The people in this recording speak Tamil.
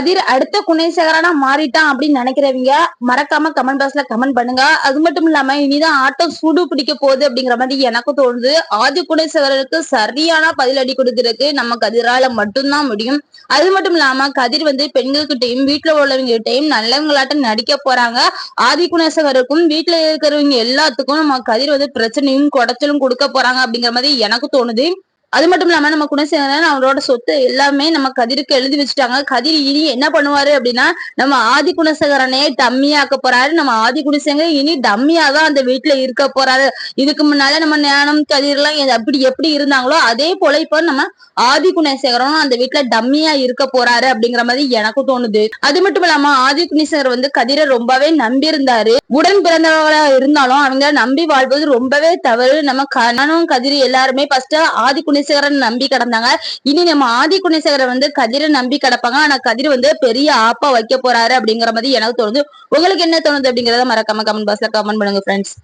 கதிர் அடுத்த குணேசகரனா மாறிட்டான் அப்படின்னு நினைக்கிறவங்க மறக்காம கமெண்ட் பாக்ஸ்ல கமெண்ட் பண்ணுங்க. அது மட்டும் இல்லாம இனிதான் ஆட்டம் சூடு பிடிக்க போகுது அப்படிங்கிற மாதிரி எனக்கு தோணுது. ஆதி குணேசகருக்கு சரியான பதிலடி கொடுத்துருக்கு நம்ம கதிரால மட்டும்தான் முடியும். அது மட்டும் இல்லாம கதிர் வந்து பெண்கள்கிட்டயும் வீட்டுல உள்ளவங்ககிட்டயும் நல்லவங்களாட்டம் நடிக்க போறாங்க. ஆதி குணேசகருக்கும் வீட்டுல இருக்கிறவங்க எல்லாத்துக்கும் நம்ம கதிர் வந்து பிரச்சனையும் குடைச்சலும் கொடுக்க போறாங்க அப்படிங்கிற மாதிரி எனக்கு தோணுது. அது மட்டும் இல்லாம நம்ம குணசேகரன் அவரோட சொத்து எல்லாமே நம்ம கதிருக்கு எழுதி வச்சுட்டாங்க. கதிர் இனி என்ன பண்ணுவாரு அப்படின்னா நம்ம ஆதி குணசேகரனே டம்மியாக்க போறாரு. நம்ம ஆதி குணசேகரன் இனி டம்மியா தான் அந்த வீட்டுல இருக்க போறாரு. இதுக்கு முன்னால நம்ம ஞானம் கதிர் எல்லாம் அப்படி எப்படி இருந்தாங்களோ அதே போல இப்ப நம்ம ஆதி குணசேகரனும் அந்த வீட்டுல டம்மியா இருக்க போறாரு அப்படிங்கிற மாதிரி எனக்கு தோணுது. அது மட்டும் இல்லாம ஆதி குணசேகர் வந்து கதிரை ரொம்பவே நம்பி இருந்தாரு உடன் பிறந்தவங்களா இருந்தாலும் அவங்க நம்பி வாழ்வது ரொம்பவே தவறு. நம்ம கணனும் கதிரி எல்லாருமே ஃபர்ஸ்ட் ஆதி குணசேகரன் நம்பி கிடந்தாங்க. இனி நம்ம ஆதி குணசேகரன் வந்து கதிரை நம்பி கிடப்பாங்க. ஆனா கதிர் வந்து பெரிய ஆப்பா வைக்க போறாரு அப்படிங்கிற மாதிரி எனக்கு தோணுது. உங்களுக்கு என்ன தோணுது அப்படிங்கறத மறக்காம கமெண்ட் பாக்ஸ்ல கமெண்ட் பண்ணுங்க ஃப்ரெண்ட்ஸ்